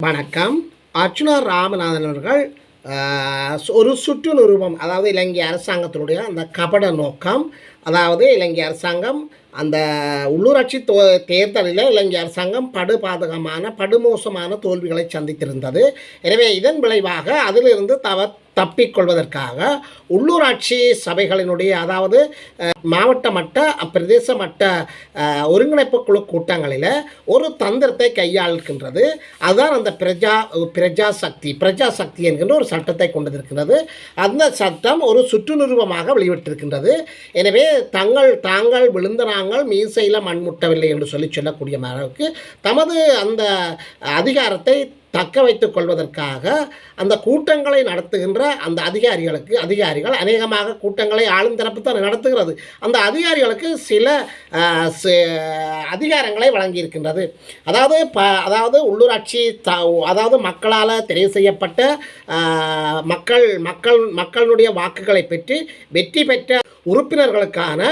வணக்கம். அர்ச்சுனா ராமநாதன் அவர்கள் ஒரு சுற்று நிருபம் அதாவது இலங்கை அரசாங்கத்தினுடைய அந்த கபட நோக்கம் அதாவது இலங்கை அரசாங்கம் அந்த உள்ளூராட்சி தோ தேர்தலில் இலங்கை அரசாங்கம் படுபாதகமான படுமோசமான தோல்விகளை சந்தித்திருந்தது. எனவே இதன் விளைவாக அதிலிருந்து தவ தப்பிக்கொள்வதற்காக உள்ளூராட்சி சபைகளினுடைய அதாவது மாவட்ட மட்ட பிரதேச மட்ட ஒருங்கிணைப்பு குழு கூட்டங்களில் ஒரு தந்திரத்தை கையாளுகின்றது. அதுதான் அந்த பிரஜா பிரஜா சக்தி பிரஜா சக்தி என்கின்ற ஒரு சட்டத்தை கொண்டிருக்கிறது அந்த சட்டம் ஒரு சுற்றுநிறுவமாக வெளிவிட்டிருக்கின்றது வெளியிட்டிருக்கின்றது. எனவே தங்கள் தாங்கள் விழுந்த நாங்கள் மீசையில் மண்முட்டவில்லை என்று சொல்லி சொல்லக்கூடிய அளவுக்கு தமது அந்த அதிகாரத்தை தக்க வைத்துக் கொள்வதற்காக அந்த கூட்டங்களை நடத்துகின்ற அந்த அதிகாரிகளுக்கு அதிகாரிகள் அநேகமாக கூட்டங்களை ஆளும் தரப்பு தான் நடத்துகிறது. அந்த அதிகாரிகளுக்கு சில அதிகாரங்களை வழங்கியிருக்கின்றது. அதாவது ப அதாவது உள்ளூராட்சி த அதாவது மக்களால் தெரிவு செய்யப்பட்ட மக்கள் மக்கள் மக்களுடைய வாக்குகளை பெற்று வெற்றி பெற்ற உறுப்பினர்களுக்கான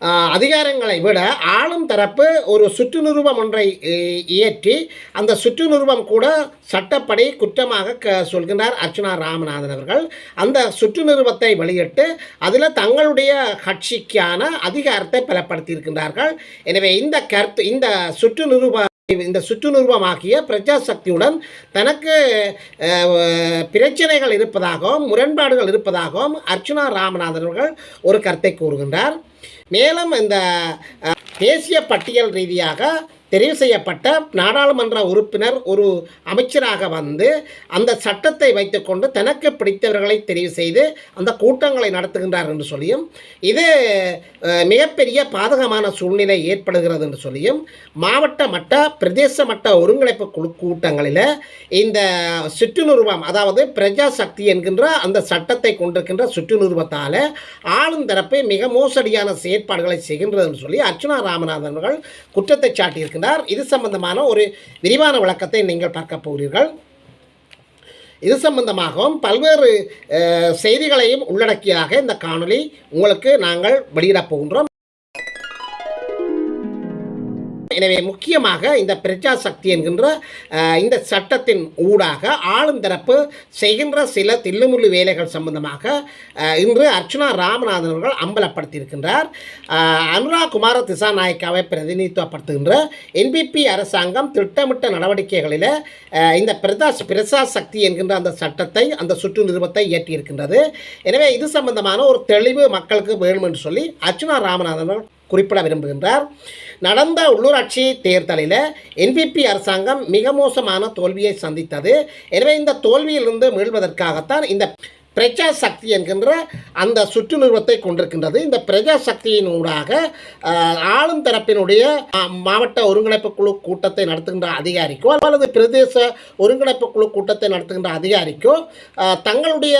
அதிகாரங்களை விட ஆளும் தரப்பு ஒரு சுற்றுநிருபம் ஒன்றை இ- இயற்றி அந்த சுற்றுநிருபம் கூட சட்டப்படி குற்றமாக க சொல்கின்றார் அர்ச்சுனா ராமநாதன் அவர்கள். அந்த சுற்றுநிருபத்தை வெளியிட்டு அதில் தங்களுடைய கட்சிக்கான அதிகாரத்தை பலப்படுத்தியிருக்கின்றார்கள். எனவே இந்த கருத்து இந்த சுற்றுநிருப இந்த சுற்று நிருபமாகிய பிரஜாசக்தியுடன் தனக்கு பிரச்சனைகள் இருப்பதாகவும் முரண்பாடுகள் இருப்பதாகவும் அர்ச்சுனா ராமநாதன் அவர்கள் ஒரு கருத்தை கூறுகின்றார். மேலும் இந்த தேசிய பட்டியல் ரீதியாக தெரிவு செய்யப்பட்ட நாடாளுமன்ற உறுப்பினர் ஒரு அமைச்சராக வந்து அந்த சட்டத்தை வைத்துக்கொண்டு தனக்கு பிடித்தவர்களை தெரிவு செய்து அந்த கூட்டங்களை நடத்துகின்றார் என்று சொல்லியும் இது மிகப்பெரிய பாதகமான சூழ்நிலை ஏற்படுகிறது என்று சொல்லியும் மாவட்ட மட்ட பிரதேச மட்ட ஒருங்கிணைப்பு குழு கூட்டங்களில் இந்த சுற்றுநுருவம் அதாவது பிரஜா சக்தி என்கின்ற அந்த சட்டத்தை கொண்டிருக்கின்ற சுற்றுநுருவத்தால் ஆளும் தரப்பை மிக மோசடியான செயற்பாடுகளை செய்கின்றது என்று சொல்லி அர்ச்சனா ராமநாதன் அவர்கள் குற்றத்தை இருக்கின்றார் இது சம்பந்தமான ஒரு விரிவான விளக்கத்தை நீங்கள் பார்க்க போகிறீர்கள். இது சம்பந்தமாகவும் பல்வேறு செய்திகளையும் உள்ளடக்கியாக இந்த காணொளி உங்களுக்கு நாங்கள் வெளியிடப் போகின்றோம். எனவே முக்கியமாக இந்த பிரஜா சக்தி என்கின்ற இந்த சட்டத்தின் ஊடாக ஆளும் தரப்பு செய்கின்ற சில தில்லுமுள்ளு வேலைகள் சம்பந்தமாக இன்று அர்ச்சுனா ராமநாதன் அவர்கள் அம்பலப்படுத்தியிருக்கின்றார். அனுராக் அனுரா குமார திசாநாயக்காவை பிரதிநிதித்துவப்படுத்துகின்ற என்பிபி அரசாங்கம் திட்டமிட்ட நடவடிக்கைகளில் இந்த பிரதா பிரசா சக்தி என்கின்ற அந்த சட்டத்தை அந்த சுற்று நிறுவத்தை இயற்றியிருக்கின்றது. எனவே இது சம்பந்தமான ஒரு தெளிவு மக்களுக்கு வேணும் என்று சொல்லி அர்ச்சுனா ராமநாதன் அவர்கள் குறிப்பிட விரும்புகின்றார். நடந்த உள்ளூராட்சி தேர்தலில் என்பிபி அரசாங்கம் மிக மோசமான தோல்வியை சந்தித்தது. எனவே இந்த தோல்வியிலிருந்து மீள்வதற்காகத்தான் இந்த பிரஜா சக்தி என்கின்ற அந்த சுற்று நிறுவத்தை கொண்டிருக்கின்றது. இந்த பிரஜா சக்தியின் ஊடாக ஆளும் தரப்பினுடைய மாவட்ட ஒருங்கிணைப்பு குழு கூட்டத்தை நடத்துகின்ற அதிகாரிக்கோ அல்லது பிரதேச ஒருங்கிணைப்பு குழு கூட்டத்தை நடத்துகின்ற அதிகாரிக்கோ தங்களுடைய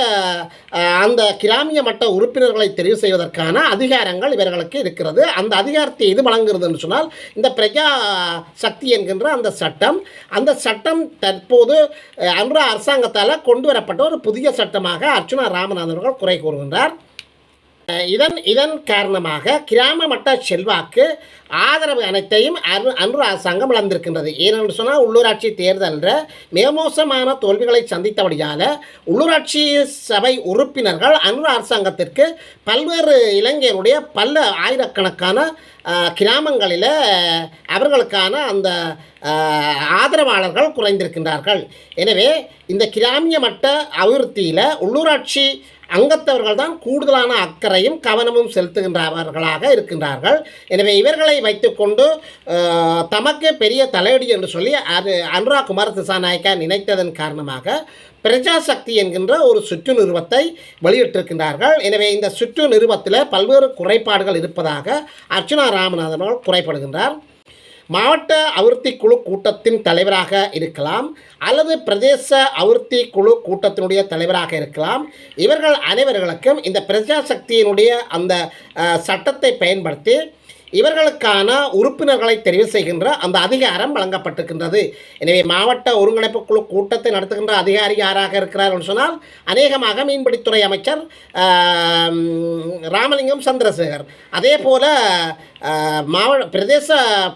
அந்த கிராமிய மட்ட உறுப்பினர்களை தெரிவு செய்வதற்கான அதிகாரங்கள் இவர்களுக்கு இருக்கிறது. அந்த அதிகாரத்தை எது வழங்குகிறதுன்னு சொன்னால் இந்த பிரஜா சக்தி என்கின்ற அந்த சட்டம் அந்த சட்டம் தற்போது அஹ், அன்ற அரசாங்கத்தால் கொண்டு வரப்பட்ட ஒரு புதிய சட்டமாக அர்ச்சுனா ராமநாதன் அவர்கள் குறை கூறுகின்றார். இதன் இதன் காரணமாக கிராம மட்ட செல்வாக்கு ஆதரவு அனைத்தையும் அரு அன்று அரசாங்கம் இழந்திருக்கின்றது. ஏனென்று சொன்னால் உள்ளூராட்சி தேர்தலில் மிக மோசமான தோல்விகளை சந்தித்தபடியால் உள்ளூராட்சி சபை உறுப்பினர்கள் அன்று அரசாங்கத்திற்கு பல்வேறு இளைஞருடைய பல ஆயிரக்கணக்கான கிராமங்களில் அவர்களுக்கான அந்த ஆதரவாளர்கள் குறைந்திருக்கின்றார்கள். எனவே இந்த கிராமிய மட்ட அபிவிருத்தியில் உள்ளூராட்சி அங்கத்தவர்கள் தான் கூடுதலான அக்கறையும் கவனமும் செலுத்துகின்றவர்களாக இருக்கின்றார்கள். எனவே இவர்களை வைத்துக்கொண்டு தமக்கு பெரிய தலையடி என்று சொல்லி அது அனுராக் குமார திசாநாயக்கா நினைத்ததன் காரணமாக பிரஜாசக்தி என்கின்ற ஒரு சுற்று நிறுவத்தை வெளியிட்டிருக்கின்றார்கள். எனவே இந்த சுற்று நிறுவத்தில் பல்வேறு குறைபாடுகள் இருப்பதாக அர்ச்சுனா ராமநாதன் குறைப்படுகின்றார் மாவட்ட அபிவிருத்தி குழு கூட்டத்தின் தலைவராக இருக்கலாம் அல்லது பிரதேச அபிவிருத்தி குழு கூட்டத்தினுடைய தலைவராக இருக்கலாம். இவர்கள் அனைவர்களுக்கும் இந்த பிரஜாசக்தியினுடைய அந்த சட்டத்தை பயன்படுத்தி இவர்களுக்கான உறுப்பினர்களை தெரிவு செய்கின்ற அந்த அதிகாரம் வழங்கப்பட்டிருக்கின்றது. எனவே மாவட்ட ஒருங்கிணைப்பு குழு கூட்டத்தை நடத்துகின்ற அதிகாரி யாராக இருக்கிறார் என்று சொன்னால் அநேகமாக மீன்பிடித்துறை அமைச்சர் ராமலிங்கம் சந்திரசேகர். அதே போல மாவட்ட பிரதேச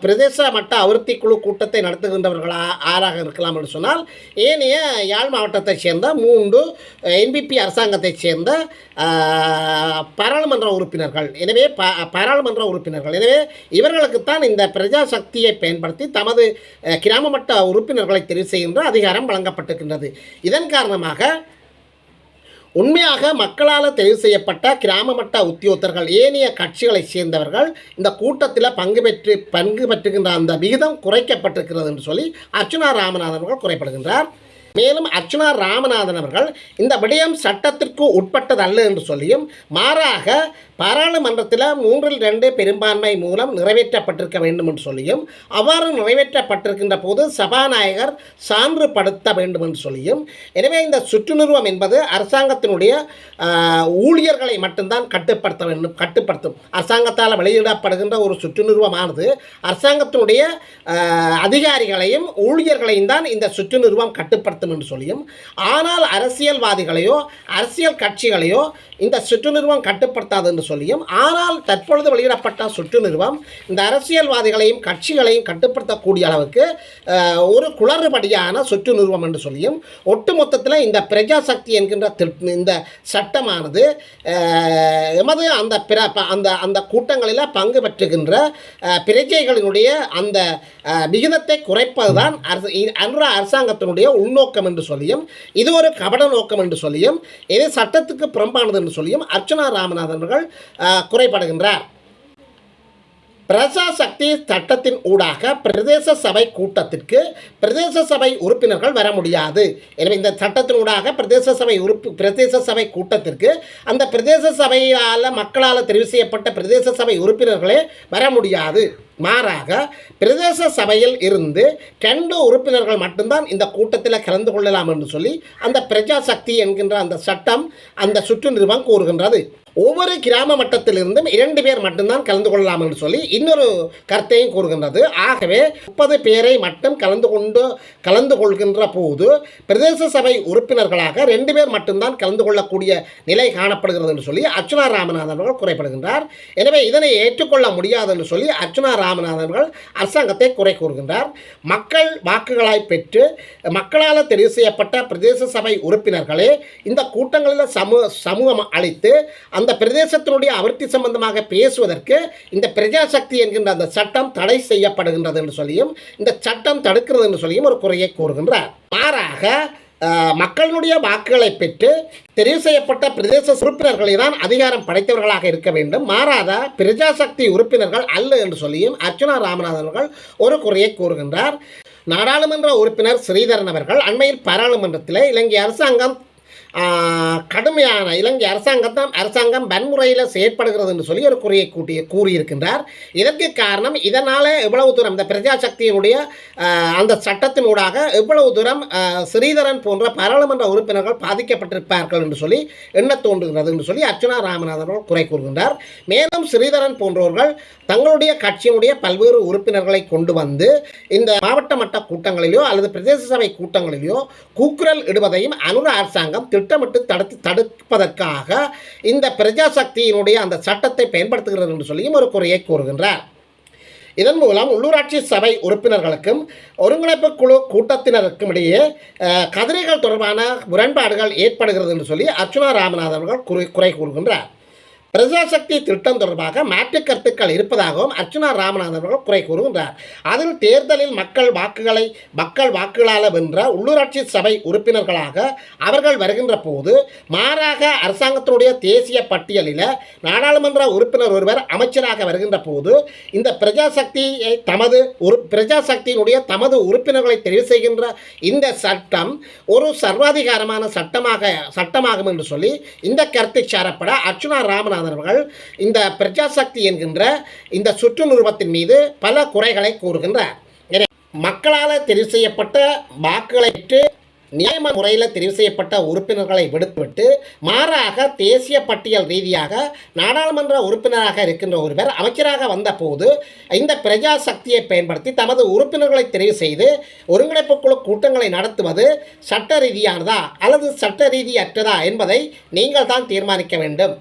பிரதேச மட்ட அபிவிருத்தி குழு கூட்டத்தை நடத்துகின்றவர்களா ஆறாக இருக்கலாம் என்று சொன்னால் ஏனைய யாழ் மாவட்டத்தைச் சேர்ந்த மூன்று என்பிபி அரசாங்கத்தைச் சேர்ந்த பாராளுமன்ற உறுப்பினர்கள். எனவே ப பாராளுமன்ற உறுப்பினர்கள். எனவே இவர்களுக்குத்தான் இந்த பிரஜா சக்தியை பயன்படுத்தி தமது கிராம மட்ட உறுப்பினர்களை தெரிவு செய்கின்ற அதிகாரம் வழங்கப்பட்டிருக்கின்றது. இதன் காரணமாக உண்மையாக மக்களால் தெரிவு செய்யப்பட்ட கிராம மட்ட உத்தியோகத்தர்கள் ஏனைய கட்சிகளைச் சேர்ந்தவர்கள் இந்த கூட்டத்தில் பங்கு பெற்று பங்கு பெற்றுகின்ற அந்த விகிதம் குறைக்கப்பட்டிருக்கிறது என்று சொல்லி அர்ச்சுனா ராமநாதன் அவர்கள் குறைப்படுகின்றார். மேலும் அர்ச்சுனா ராமநாதன் அவர்கள் இந்த விடயம் சட்டத்திற்கு உட்பட்டதல்ல என்று சொல்லியும் மாறாக பாராளுமன்றத்தில் மூன்றில் ரெண்டு பெரும்பான்மை மூலம் நிறைவேற்றப்பட்டிருக்க வேண்டும் என்று சொல்லியும் அவ்வாறு நிறைவேற்றப்பட்டிருக்கின்ற போது சபாநாயகர் சான்றுபடுத்த வேண்டும் என்று சொல்லியும் எனவே இந்த சுற்றுநிறுவம் என்பது அரசாங்கத்தினுடைய ஊழியர்களை மட்டும்தான் கட்டுப்படுத்த வேண்டும் கட்டுப்படுத்தும். அரசாங்கத்தால் வெளியிடப்படுகின்ற ஒரு சுற்றுநிறுவமானது அரசாங்கத்தினுடைய அதிகாரிகளையும் ஊழியர்களையும் தான் இந்த சுற்றுநிறுவம் நடத்தும் என்று சொல்லியும் ஆனால் அரசியல்வாதிகளையோ அரசியல் கட்சிகளையோ இந்த சுற்று நிறுவம் கட்டுப்படுத்தாது என்று சொல்லியும் ஆனால் தற்பொழுது வெளியிடப்பட்ட சுற்றுநிறுவம் இந்த அரசியல்வாதிகளையும் கட்சிகளையும் கட்டுப்படுத்தக்கூடிய அளவுக்கு ஒரு குளறுபடியான சுற்றுநிறுவம் என்று சொல்லியும் ஒட்டுமொத்தத்தில் இந்த பிரஜாசக்தி என்கின்ற இந்த சட்டமானது எமது அந்த பிற ப- அந்த அந்த கூட்டங்களில் பங்கு பெற்றுகின்ற பிரஜைகளினுடைய அந்த விகிதத்தை குறைப்பதுதான் அரசு அன்ற அரசாங்கத்தினுடைய உள்நோக்கம் என்று சொல்லியும் இது ஒரு கபட நோக்கம் என்று சொல்லியும் இது சட்டத்துக்கு புறம்பானது என்று சொல்லியும் அர்ச்சனா ராமநாதன் அவர்கள் குறைபடுகின்றார். பிரஜாசக்தி சட்டத்தின் ஊடாக பிரதேச சபை கூட்டத்திற்கு பிரதேச சபை உறுப்பினர்கள் வர முடியாது. எனவே இந்த சட்டத்தின் ஊடாக பிரதேச சபை உறுப்பு பிரதேச சபை கூட்டத்திற்கு அந்த பிரதேச சபையால் மக்களால் தெரிவு செய்யப்பட்ட பிரதேச சபை உறுப்பினர்களே வர முடியாது. மாறாக பிரதேச சபையில் இருந்து ரெண்டு உறுப்பினர்கள் மட்டும்தான் இந்த கூட்டத்தில் கலந்து கொள்ளலாம் என்று சொல்லி அந்த பிரஜாசக்தி என்கின்ற அந்த சட்டம் அந்த சுற்று நிறுவனம் கூறுகின்றது. ஒவ்வொரு கிராம மட்டத்திலிருந்தும் இரண்டு பேர் மட்டும்தான் கலந்து கொள்ளலாம் என்று சொல்லி இன்னொரு கருத்தையும் கூறுகின்றது. ஆகவே முப்பது பேரை மட்டும் கலந்து கொண்டு கலந்து கொள்கின்ற போது பிரதேச சபை உறுப்பினர்களாக ரெண்டு பேர் மட்டும்தான் கலந்து கொள்ளக்கூடிய நிலை காணப்படுகிறது என்று சொல்லி அர்ச்சுனா ராமநாதன் அவர்கள் குறைப்படுகின்றார். எனவே இதனை ஏற்றுக்கொள்ள முடியாது என்று சொல்லி அர்ச்சுனா ராமநாதன் அவர்கள் அரசாங்கத்தை குறை கூறுகின்றார். மக்கள் வாக்குகளாய் பெற்று மக்களால் தெரிவு செய்யப்பட்ட பிரதேச சபை உறுப்பினர்களே இந்த கூட்டங்களில் சமூக சமூகம் அளித்து அந்த பிரதேசத்தினுடைய அபிவிருத்தி சம்பந்தமாக பேசுவதற்கு இந்த பிரஜாசக்தி என்கின்ற அந்த சட்டம் தடை செய்யப்படுகின்றது என்று சொல்லியும் இந்த சட்டம் தடுக்கிறது என்று சொல்லியும் ஒரு குறையை கூறுகின்றார். மாறாக மக்களுடைய வாக்குகளை பெற்று தெரிவு செய்யப்பட்ட பிரதேச உறுப்பினர்களை தான் அதிகாரம் படைத்தவர்களாக இருக்க வேண்டும். மாறாத பிரஜாசக்தி உறுப்பினர்கள் அல்ல என்று சொல்லியும் அர்ச்சுனா ராமநாதன் அவர்கள் ஒரு குறையை கூறுகின்றார். நாடாளுமன்ற உறுப்பினர் ஸ்ரீதரன் அவர்கள் அண்மையில் பாராளுமன்றத்தில் இலங்கை அரசாங்கம் கடுமையான இலங்கை அரசாங்கத்தான் அரசாங்கம் வன்முறையில் செயற்படுகிறது என்று சொல்லி ஒரு குறையை கூட்டி கூறியிருக்கின்றார். இதற்கு காரணம் இதனால் எவ்வளவு தூரம் இந்த பிரஜா சக்தியினுடைய அந்த சட்டத்தினூடாக எவ்வளவு தூரம் ஸ்ரீதரன் போன்ற பாராளுமன்ற உறுப்பினர்கள் பாதிக்கப்பட்டிருப்பார்கள் என்று சொல்லி எண்ண தோன்றுகிறது என்று சொல்லி அர்ச்சுனா ராமநாதன் அவர்கள் குறை கூறுகின்றார். மேலும் ஸ்ரீதரன் போன்றவர்கள் தங்களுடைய கட்சியினுடைய பல்வேறு உறுப்பினர்களை கொண்டு வந்து இந்த மாவட்ட மட்ட கூட்டங்களிலோ அல்லது பிரதேச சபை கூட்டங்களிலோ கூக்குரல் இடுவதையும் அனுர அரசாங்கம் திட்டமிட்டு தடுத்து தடுப்பதற்காக இந்த பிரஜாசக்தியினுடைய அந்த சட்டத்தை பயன்படுத்துகிறது என்று சொல்லியும் ஒரு குறையை கூறுகின்றார். இதன் மூலம் உள்ளூராட்சி சபை உறுப்பினர்களுக்கும் ஒருங்கிணைப்பு குழு கூட்டத்தினருக்கும் இடையே கதிரைகள் தொடர்பான முரண்பாடுகள் ஏற்படுகிறது என்று சொல்லி அர்ச்சுனா ராமநாதன் அவர்கள் குறை குறை கூறுகின்றார். பிரஜாசக்தி திட்டம் தொடர்பாக மாற்று கருத்துக்கள் இருப்பதாகவும் அர்ச்சுனா ராமநாதன் அவர்கள் குறை கூறுகின்றார். அதில் தேர்தலில் மக்கள் வாக்குகளை மக்கள் வாக்குகளால் வென்ற உள்ளூராட்சி சபை உறுப்பினர்களாக அவர்கள் வருகின்ற போது மாறாக அரசாங்கத்தினுடைய தேசிய பட்டியலில் நாடாளுமன்ற உறுப்பினர் ஒருவர் அமைச்சராக வருகின்ற போது இந்த பிரஜாசக்தியை தமது உறு பிரஜாசக்தியினுடைய தமது உறுப்பினர்களை தெரிவு செய்கின்ற இந்த சட்டம் ஒரு சர்வாதிகாரமான சட்டமாக சட்டமாகும் என்று சொல்லி இந்த கருத்தை சாரப்பட அர்ச்சுனா ராமநாதன் அவர்கள் இந்த பிரஜாசக்தி என்கின்ற இந்த சுற்று நிறுவத்தின் மீது பல குறைகளை கூறுகின்றார். மக்களால் தெரிவு செய்யப்பட்ட வாக்குகளை பெற்று நியாயமான முறையில் தெரிவு செய்யப்பட்ட உறுப்பினர்களை விடுத்துவிட்டு மாறாக தேசிய பட்டியல் ரீதியாக நாடாளுமன்ற உறுப்பினராக இருக்கின்ற ஒருவர் அமைச்சராக வந்தபோது இந்த பிரஜா சக்தியை பயன்படுத்தி தமது உறுப்பினர்களை தெரிவு செய்து ஒருங்கிணைப்பு குழு கூட்டங்களை நடத்துவது சட்ட ரீதியானதா அல்லது சட்ட ரீதியற்றதா என்பதை நீங்கள் தான் தீர்மானிக்க வேண்டும்.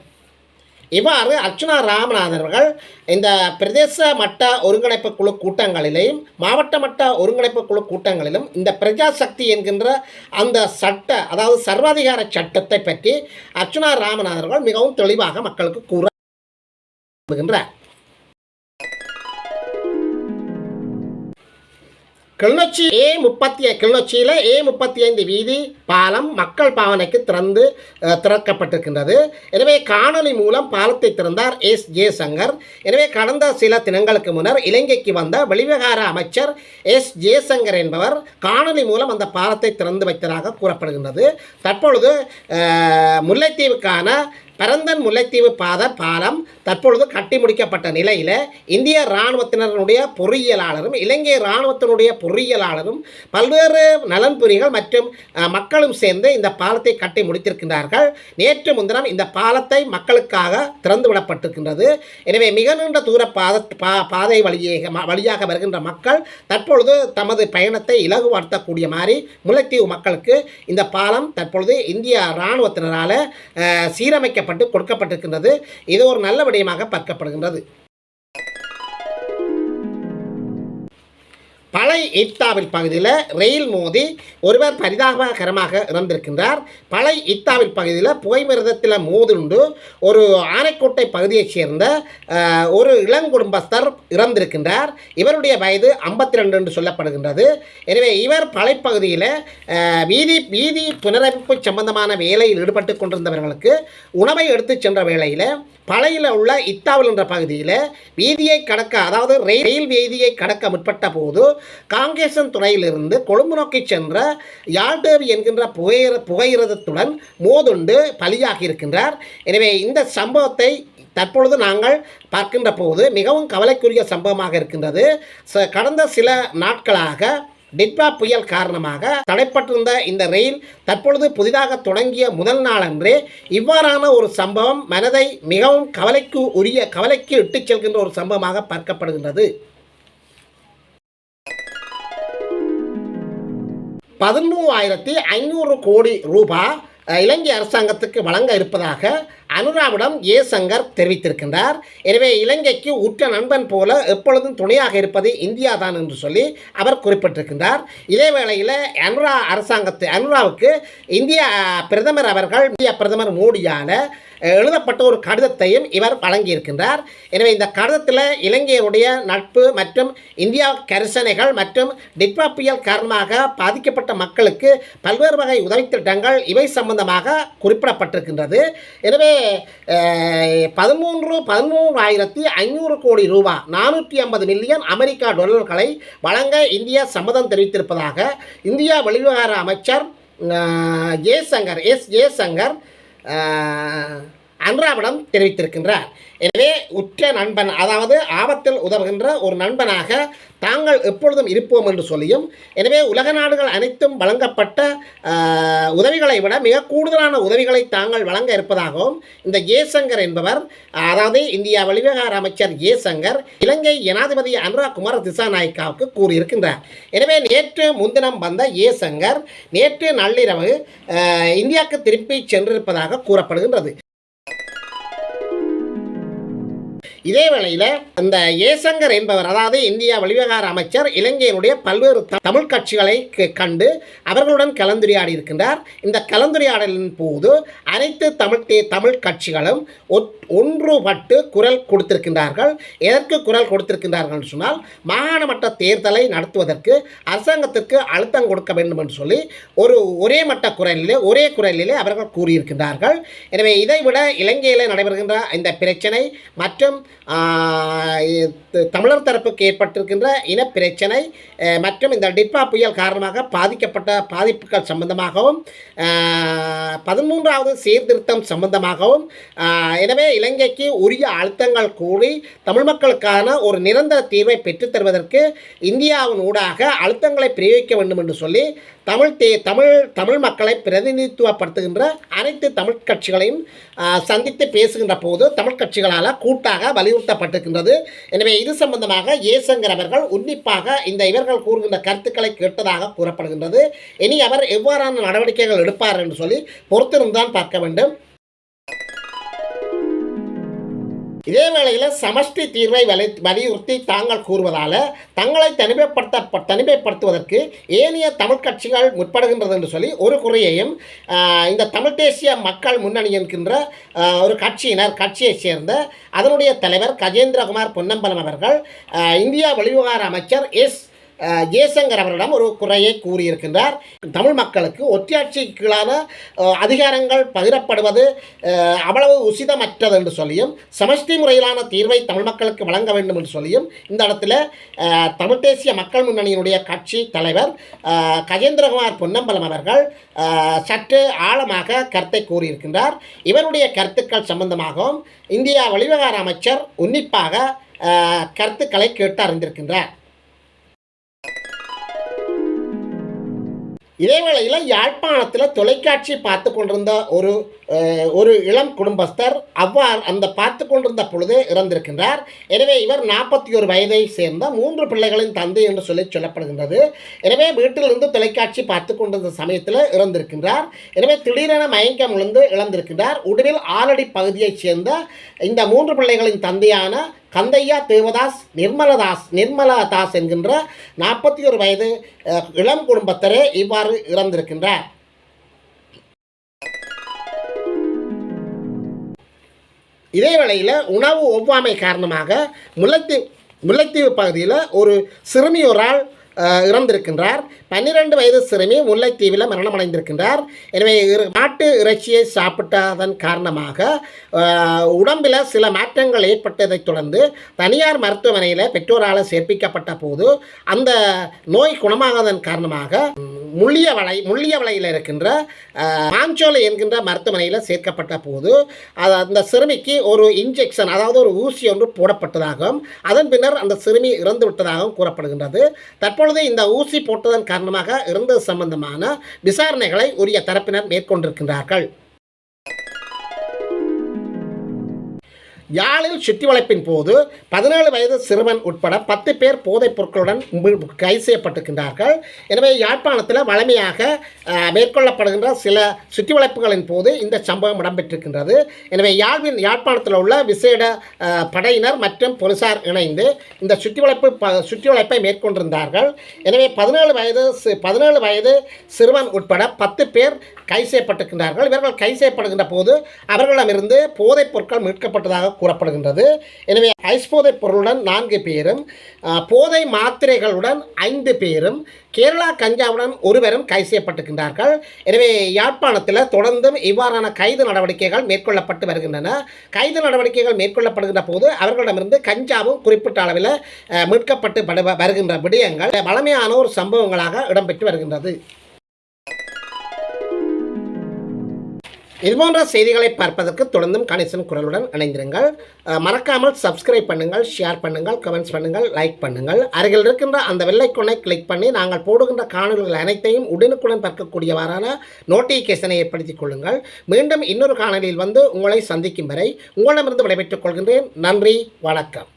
இவ்வாறு அர்ச்சனா ராமநாதன் அவர்கள் இந்த பிரதேச மட்ட ஒருங்கிணைப்பு குழு கூட்டங்களிலேயும் மாவட்ட மட்ட ஒருங்கிணைப்பு குழு கூட்டங்களிலும் இந்த பிரஜாசக்தி என்கின்ற அந்த சட்ட அதாவது சர்வாதிகார சட்டத்தை பற்றி அர்ச்சனா ராமநாதன் அவர்கள் மிகவும் தெளிவாக மக்களுக்கு கூற விரும்புகின்றார் கிளிநொச்சி ஏ முப்பத்தி கிளிநொச்சியில் ஏ முப்பத்தி ஐந்து வீதி பாலம் மக்கள் பாவனைக்கு திறந்து திறக்கப்பட்டிருக்கின்றது. எனவே காணொலி மூலம் பாலத்தை திறந்தார் எஸ். ஜெயசங்கர். எனவே கடந்த சில தினங்களுக்கு முன்னர் இலங்கைக்கு வந்த வெளிவிவகார அமைச்சர் எஸ். ஜெயசங்கர் என்பவர் காணொலி மூலம் அந்த பாலத்தை திறந்து வைத்ததாக கூறப்படுகின்றது. தற்பொழுது முல்லைத்தீவுக்கான பரந்தன் முல்லைத்தீவு பாத பாலம் தற்பொழுது கட்டி முடிக்கப்பட்ட நிலையில் இந்திய இராணுவத்தினருடைய பொறியியலாளரும் இலங்கை இராணுவத்தினுடைய பொறியியலாளரும் பல்வேறு நலன்புரிகள் மற்றும் மக்களும் சேர்ந்து இந்த பாலத்தை கட்டி முடித்திருக்கின்றார்கள். நேற்று முன்தினம் இந்த பாலத்தை மக்களுக்காக திறந்து விடப்பட்டிருக்கின்றது எனவே மிக நீண்ட தூர பாத பா பாதை வழியாக வழியாக வருகின்ற மக்கள் தற்பொழுது தமது பயணத்தை இலகுபடுத்தக்கூடிய மாதிரி முல்லைத்தீவு மக்களுக்கு இந்த பாலம் தற்பொழுது இந்திய இராணுவத்தினரால் சீரமைக்கப்பட்ட செய்யப்பட்டு கொடுக்கப்பட்டிருக்கின்றது. இது ஒரு நல்ல விடயமாக பார்க்கப்படுகின்றது. பழைய இத்தாவில் பகுதியில் ரயில் மோதி ஒருவர் பரிதாபகரமாக இறந்திருக்கின்றார். பழைய இத்தாவில் பகுதியில் புகைமிரதத்தில் மோதுண்டு ஒரு ஆனைக்கோட்டை பகுதியைச் சேர்ந்த ஒரு இளங்குடும்பஸ்தர் இறந்திருக்கின்றார். இவருடைய வயது ஐம்பத்தி ரெண்டு என்று சொல்லப்படுகின்றது. எனவே இவர் பழைப்பகுதியில் வீதி வீதி புனரமைப்பு சம்பந்தமான வேலையில் ஈடுபட்டு கொண்டிருந்தவர்களுக்கு உணவை எடுத்துச் சென்ற வேளையில் பழையில் உள்ள இத்தாவல் என்ற பகுதியில் வீதியை கடக்க அதாவது ரயில் வீதியை கடக்க முற்பட்ட போது காங்கேசன் துறையிலிருந்து கொழும்பு நோக்கி சென்ற யாழ்டேவி என்கின்ற புகையிர புகையிரதத்துடன் மோதுண்டு பலியாகி இருக்கின்றார். எனவே இந்த சம்பவத்தை தற்பொழுது நாங்கள் பார்க்கின்ற போது மிகவும் கவலைக்குரிய சம்பவமாக இருக்கின்றது. ச- கடந்த சில நாட்களாக டிட்வா புயல் காரணமாக தடைப்பட்டிருந்த இந்த ரயில் தற்பொழுது புதிதாக தொடங்கிய முதல் நாளன்றே இவ்வாறான ஒரு சம்பவம் மனதை மிகவும் கவலைக்கு உரிய கவலைக்கு இட்டுச் செல்கின்ற ஒரு சம்பவமாக பார்க்கப்படுகின்றது. பதிமூவாயிரத்தி ஐநூறு கோடி ரூபாய் இலங்கை அரசாங்கத்துக்கு வழங்க இருப்பதாக அனுராவிடம் ஏ சங்கர் தெரிவித்திருக்கின்றார். எனவே இலங்கைக்கு உற்ற நண்பன் போல எப்பொழுதும் துணையாக இருப்பது இந்தியா தான் என்று சொல்லி அவர் குறிப்பிட்டிருக்கின்றார். இதேவேளையில் அனுரா அரசாங்கத்து அனுராவுக்கு இந்திய பிரதமர் அவர்கள் இந்திய பிரதமர் மோடியால் எழுதப்பட்ட ஒரு கடிதத்தையும் இவர் வழங்கியிருக்கின்றார். எனவே இந்த கடிதத்தில் இலங்கையருடைய நட்பு மற்றும் இந்தியா கரிசனைகள் மற்றும் டிட்வா புயல் காரணமாக பாதிக்கப்பட்ட மக்களுக்கு பல்வேறு வகை உதவித் திட்டங்கள் இவை சம்பந்தமாக குறிப்பிடப்பட்டிருக்கின்றது. எனவே பதிமூன்று பதிமூன்றாயிரத்தி ஐநூறு கோடி ரூபா நானூற்றி ஐம்பது மில்லியன் அமெரிக்கா டொலர்களை வழங்க இந்தியா சம்மதம் தெரிவித்திருப்பதாக இந்தியா வெளிவிவகார அமைச்சர் ஜெய்சங்கர் எஸ் ஜெய்சங்கர் அஹ், தெரிவித்திருக்கின்றார். எனவே உற்ற நண்பன் அதாவது ஆபத்தில் உதவுகின்ற ஒரு நண்பனாக தாங்கள் எப்பொழுதும் இருப்போம் என்று சொல்லியும் எனவே உலக நாடுகள் அனைத்தும் வழங்கப்பட்ட உதவிகளை விட மிக கூடுதலான உதவிகளை தாங்கள் வழங்க இருப்பதாகவும் இந்த ஜெய்சங்கர் என்பவர் அதாவது இந்தியா வெளிவிவகார அமைச்சர் ஜெய்சங்கர் இலங்கை ஜனாதிபதி அனுரா குமார் திசாநாயக்காவுக்கு கூறியிருக்கின்றார். எனவே நேற்று முன்தினம் வந்த ஜெய்சங்கர் நேற்று நள்ளிரவு இந்தியாவுக்கு திருப்பி சென்றிருப்பதாக கூறப்படுகின்றது. இதே வேளையில் இந்த ஏசங்கர் என்பவர் அதாவது இந்தியா வெளிவிவகார அமைச்சர் இலங்கையினுடைய பல்வேறு தமிழ் கட்சிகளை கண்டு அவர்களுடன் கலந்துரையாடி இருக்கின்றார். இந்த கலந்துரையாடலின் போது அனைத்து தமிழ் தே- தமிழ் கட்சிகளும் ஒன்றுபட்டு குரல் கொடுத்திருக்கின்றார்கள். எதற்கு குரல் கொடுத்திருக்கின்றார்கள் என்று சொன்னால் மாகாண மட்ட தேர்தலை நடத்துவதற்கு அரசாங்கத்திற்கு அழுத்தம் கொடுக்க வேண்டும் என்று சொல்லி ஒரு ஒரே மட்ட குரலிலே ஒரே குரலிலே அவர்கள் கூறியிருக்கின்றார்கள். எனவே இதைவிட இலங்கையில் நடைபெறுகின்ற இந்த பிரச்சனை மற்றும் தமிழர் தரப்புக்கு ஏற்பட்டிருக்கின்ற இனப்பிரச்சனை மற்றும் இந்த டிட்பா புயல் காரணமாக பாதிக்கப்பட்ட பாதிப்புகள் சம்பந்தமாகவும் பதிமூன்றாவது சீர்திருத்தம் சம்பந்தமாகவும் எனவே இலங்கைக்கு உரிய அழுத்தங்கள் கூறி தமிழ் மக்களுக்கான ஒரு நிரந்தர தீர்வை பெற்றுத் தருவதற்கு இந்தியாவின் ஊடாக அழுத்தங்களை பிரயோகிக்க வேண்டும் என்று சொல்லி தமிழ் தே தமிழ் தமிழ் மக்களை பிரதிநிதித்துவப்படுத்துகின்ற அனைத்து தமிழ் கட்சிகளையும் சந்தித்து பேசுகின்ற போது தமிழ் கட்சிகளால் கூட்டாக வலியுறுத்தப்பட்டிருக்கின்றது. எனவே இது சம்பந்தமாக ஏசங்கர் அவர்கள் உன்னிப்பாக இந்த இவர்கள் கூறுகின்ற கருத்துக்களை கேட்டதாக கூறப்படுகின்றது. இனி அவர் எவ்வாறான நடவடிக்கைகள் எடுப்பார் என்று சொல்லி பொறுத்திருந்தான் பார்க்க வேண்டும். இதே வேளையில் சமஷ்டி தீர்வை வலி வலியுறுத்தி தாங்கள் கூறுவதால் தங்களை தனிமைப்படுத்த தனிமைப்படுத்துவதற்கு ஏனைய தமிழ் கட்சிகள் முற்படுகின்றது என்று சொல்லி ஒரு குறையையும் இந்த தமிழ் தேசிய மக்கள் முன்னணி என்கின்ற ஒரு கட்சியினர் கட்சியைச் சேர்ந்த அதனுடைய தலைவர் கஜேந்திரகுமார் பொன்னம்பலம் அவர்கள் இந்தியா வெளிவிவகார அமைச்சர் எஸ். ஜெயசங்கர் அவரிடம் ஒரு குறையை கூறியிருக்கின்றார். தமிழ் மக்களுக்கு ஒற்றையாட்சிக்கு கீழான அதிகாரங்கள் பகிரப்படுவது அவ்வளவு உசிதமற்றது என்று சொல்லியும் சமஷ்டி முறையிலான தீர்வை தமிழ் மக்களுக்கு வழங்க வேண்டும் என்று சொல்லியும் இந்த இடத்துல தமிழ் தேசிய மக்கள் முன்னணியினுடைய கட்சி தலைவர் கஜேந்திரகுமார் பொன்னம்பலம் அவர்கள் சற்று ஆழமாக கருத்தை கூறியிருக்கின்றார். இவருடைய கருத்துக்கள் சம்பந்தமாகவும் இந்தியா வெளிவிவகார அமைச்சர் உன்னிப்பாக கருத்துக்களை கேட்டு அறிந்திருக்கின்றார். இதேவேளையில் யாழ்ப்பாணத்தில் தொலைக்காட்சி பார்த்து கொண்டிருந்த ஒரு ஒரு இளம் குடும்பஸ்தர் அவ்வாறு அந்த பார்த்து கொண்டிருந்த பொழுது இறந்திருக்கின்றார். எனவே இவர் நாற்பத்தி ஒரு வயதை சேர்ந்த மூன்று பிள்ளைகளின் தந்தை என்று சொல்லி சொல்லப்படுகின்றது. எனவே வீட்டிலிருந்து தொலைக்காட்சி பார்த்து கொண்டிருந்த சமயத்தில் இறந்திருக்கின்றார். எனவே திடீரென மயக்கம் விழுந்து இழந்திருக்கின்றார். உடலில் ஆலடி பகுதியைச் சேர்ந்த இந்த மூன்று பிள்ளைகளின் தந்தையான கந்தையா தேவதாஸ் நிர்மலதாஸ் நிர்மலதாஸ் என்கின்ற நாற்பத்தி ஒரு வயது இளம் குடும்பத்தரே இவ்வாறு இறந்திருக்கின்றார். இதே வேளையில் உணவு ஒவ்வாமை காரணமாக முல்லைத்தீவு முல்லைத்தீவு பகுதியில் ஒரு சிறுமியொரால் இறந்திருக்கின்றார். பன்னிரண்டு வயது சிறுமி முல்லைத்தீவில் மரணமடைந்திருக்கின்றார். எனவே நாட்டு மாட்டு இறைச்சியை சாப்பிட்டதன் காரணமாக உடம்பில் சில மாற்றங்கள் ஏற்பட்டதைத் தொடர்ந்து தனியார் மருத்துவமனையில் பெற்றோரால் சேர்ப்பிக்கப்பட்ட போது அந்த நோய் குணமாகாதன் காரணமாக முள்ளியவளை முள்ளியவளையில் இருக்கின்ற மாஞ்சோலை என்கின்ற மருத்துவமனையில் சேர்க்கப்பட்ட போது அது அந்த சிறுமிக்கு ஒரு இன்ஜெக்ஷன் அதாவது ஒரு ஊசி ஒன்று போடப்பட்டதாகவும் அதன் பின்னர் அந்த சிறுமி இறந்து விட்டதாகவும் கூறப்படுகின்றது. தற்பொழுது இந்த ஊசி போட்டதன் காரணமாக இறந்தது சம்பந்தமான விசாரணைகளை உரிய தரப்பினர் மேற்கொண்டிருக்கின்றார்கள். யாழில் சுற்றி வளைப்பின் போது பதினேழு வயது சிறுவன் உட்பட பத்து பேர் போதைப் பொருட்களுடன் கைது செய்யப்பட்டிருக்கின்றார்கள். எனவே யாழ்ப்பாணத்தில் வழமையாக மேற்கொள்ளப்படுகின்ற சில சுற்றி வளைப்புகளின் போது இந்த சம்பவம் இடம்பெற்றிருக்கின்றது. எனவே யாழ்வின் யாழ்ப்பாணத்தில் உள்ள விசேட படையினர் மற்றும் போலீசார் இணைந்து இந்த சுற்றி வளைப்பு ப சுற்றி வளைப்பை மேற்கொண்டிருந்தார்கள். எனவே பதினேழு வயது சி- பதினேழு வயது சிறுவன் உட்பட பத்து பேர் கைது செய்யப்பட்டிருக்கின்றார்கள். இவர்கள் கைது செய்யப்படுகின்ற போது அவர்களிடமிருந்து போதைப் பொருட்கள் மீட்கப்பட்டதாக கூறப்படுகின்றது. எனவே ஐஸ் போதைப் பொருளுடன் நான்கு பேரும் போதை மாத்திரைகளுடன் ஐந்து பேரும் கேரளா கஞ்சாவுடன் ஒருவரும் கைது செய்யப்பட்டிருக்கின்றார்கள். எனவே யாழ்ப்பாணத்தில் தொடர்ந்தும் இவ்வாறான கைது நடவடிக்கைகள் மேற்கொள்ளப்பட்டு வருகின்றன. கைது நடவடிக்கைகள் மேற்கொள்ளப்படுகின்ற போது அவர்களிடமிருந்து கஞ்சாவும் குறிப்பிட்ட அளவில் மீட்கப்பட்டு வருகின்ற விடயங்கள் வளமையான ஒரு சம்பவங்களாக இடம்பெற்று வருகின்றது. இதுபோன்ற செய்திகளை பார்ப்பதற்கு தொடர்ந்தும் கணேசன் குரலுடன் இணைந்திருங்கள். மறக்காமல் சப்ஸ்கிரைப் பண்ணுங்கள் ஷேர் பண்ணுங்கள் கமெண்ட்ஸ் பண்ணுங்கள் லைக் பண்ணுங்கள். அருகில் இருக்கின்ற அந்த வெள்ளைக்கொன்னை கிளிக் பண்ணி நாங்கள் போடுகின்ற காணொலிகள் அனைத்தையும் உடனுக்குடன் பார்க்கக்கூடியவாறான நோட்டிஃபிகேஷனை ஏற்படுத்திக் கொள்ளுங்கள். மீண்டும் இன்னொரு காணொலியில் வந்து உங்களை சந்திக்கும் வரை உங்களிடமிருந்து விடைபெற்றுக் கொள்கின்றேன். நன்றி வணக்கம்.